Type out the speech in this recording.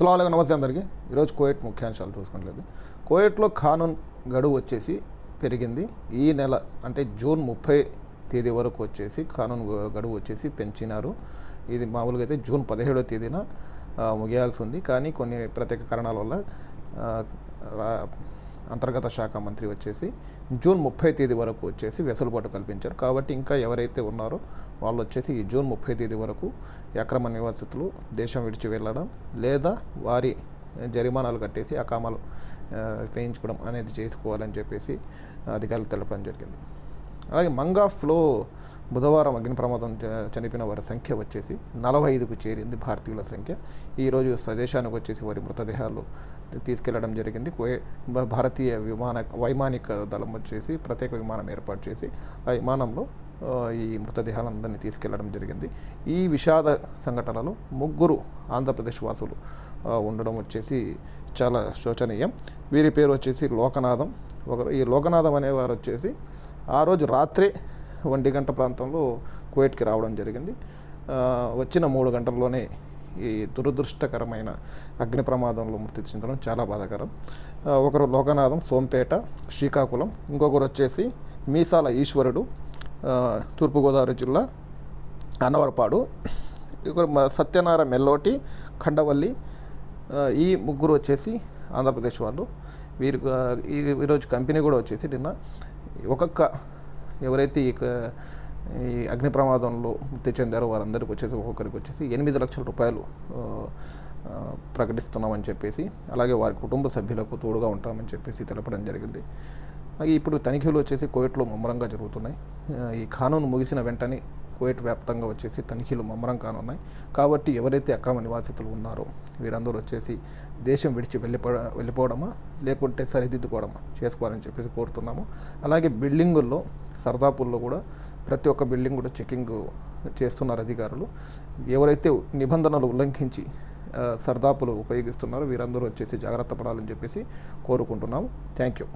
అసలు నమస్తే అందరికీ. ఈరోజు కోయట్ ముఖ్యాంశాలు చూసుకున్నట్లయితే కోయట్లో కానూన్ గడువు వచ్చేసి పెరిగింది. ఈ నెల అంటే జూన్ ముప్పై తేదీ వరకు వచ్చేసి కానూన్ గడువు వచ్చేసి పెంచినారు. ఇది మామూలుగా అయితే జూన్ పదిహేడో తేదీన ముగియాల్సి ఉంది. కానీ కొన్ని ప్రత్యేక కారణాల వల్ల రా- అంతర్గత శాఖ మంత్రి వచ్చేసి జూన్ ముప్పై తేదీ వరకు వచ్చేసి వెసులుబాటు కల్పించారు. కాబట్టి ఇంకా ఎవరైతే ఉన్నారో వాళ్ళు వచ్చేసి ఈ జూన్ ముప్పై తేదీ వరకు అక్రమ నివాసితులు దేశం విడిచి వెళ్ళడం లేదా వారి జరిమానాలు కట్టేసి అకామాలు వేయించుకోవడం అనేది చేసుకోవాలని చెప్పేసి అధికారులు తెలపడం జరిగింది. అలాగే మంగాఫ్లో బుధవారం అగ్ని ప్రమాదం చనిపోయిన వారి సంఖ్య వచ్చేసి నలభై ఐదుకు చేరింది భారతీయుల సంఖ్య. ఈరోజు స్వదేశానికి వచ్చేసి వారి మృతదేహాలు తీసుకెళ్ళడం జరిగింది. భారతీయ విమాన వైమానిక దళం వచ్చేసి ప్రత్యేక విమానం ఏర్పాటు చేసి ఆ విమానంలో ఈ మృతదేహాలందరినీ తీసుకెళ్ళడం జరిగింది. ఈ విషాద సంఘటనలో ముగ్గురు ఆంధ్రప్రదేశ్ వాసులు ఉండడం వచ్చేసి చాలా శోచనీయం. వీరి పేరు వచ్చేసి లోకనాథం. ఒకరు ఈ లోకనాథం అనేవారు వచ్చేసి ఆ రోజు రాత్రే ఒంటి గంట ప్రాంతంలో కువైట్కి రావడం జరిగింది. వచ్చిన మూడు గంటల్లోనే ఈ దురదృష్టకరమైన అగ్ని ప్రమాదంలో మృతి చెందడం చాలా బాధాకరం. ఒకరు లోకనాథం సోంపేట శ్రీకాకుళం ఇంకొకరు వచ్చేసి మీసాల ఈశ్వరుడు తూర్పుగోదావరి జిల్లా అన్నవరపాడు ఇక్కడ మ- సత్యనారాయణ మెల్లోటి ఖండవల్లి ఈ ముగ్గురు వచ్చేసి ఆంధ్రప్రదేశ్ వాళ్ళు. వీరు ఈరోజు కంపెనీ కూడా వచ్చేసి నిన్న ఒక్కొక్క ఎవరైతే ఈ ఈ అగ్ని ప్రమాదంలో మృతి చెందారో వారందరికీ వచ్చేసి ఒక్కొక్కరికి వచ్చేసి ఎనిమిది లక్షల రూపాయలు ప్రకటిస్తున్నామని చెప్పేసి అలాగే వారి కుటుంబ సభ్యులకు తోడుగా ఉంటామని చెప్పేసి తెలపడం జరిగింది. అలాగే ఇప్పుడు తనిఖీలు వచ్చేసి కోవిట్లో ముమ్మరంగా జరుగుతున్నాయి. ఈ కానూను ముగిసిన వెంటనే కువైట్ వ్యాప్తంగా వచ్చేసి తనిఖీలు ముమ్మరం కానున్నాయి. కాబట్టి ఎవరైతే అక్రమ నివాసితులు ఉన్నారో వీరందరూ వచ్చేసి దేశం విడిచి వెళ్ళిపో వెళ్ళిపోవడమా లేకుంటే సరిదిద్దుకోవడమా చేసుకోవాలని చెప్పేసి కోరుతున్నాము. అలాగే బిల్డింగుల్లో సర్దాపుల్లో కూడా ప్రతి ఒక్క బిల్డింగ్ కూడా చెకింగ్ చేస్తున్నారు అధికారులు. ఎవరైతే నిబంధనలు ఉల్లంఘించి సర్దాపులు ఉపయోగిస్తున్నారో వీరందరూ వచ్చేసి జాగ్రత్త పడాలని చెప్పేసి కోరుకుంటున్నాము. Thank you.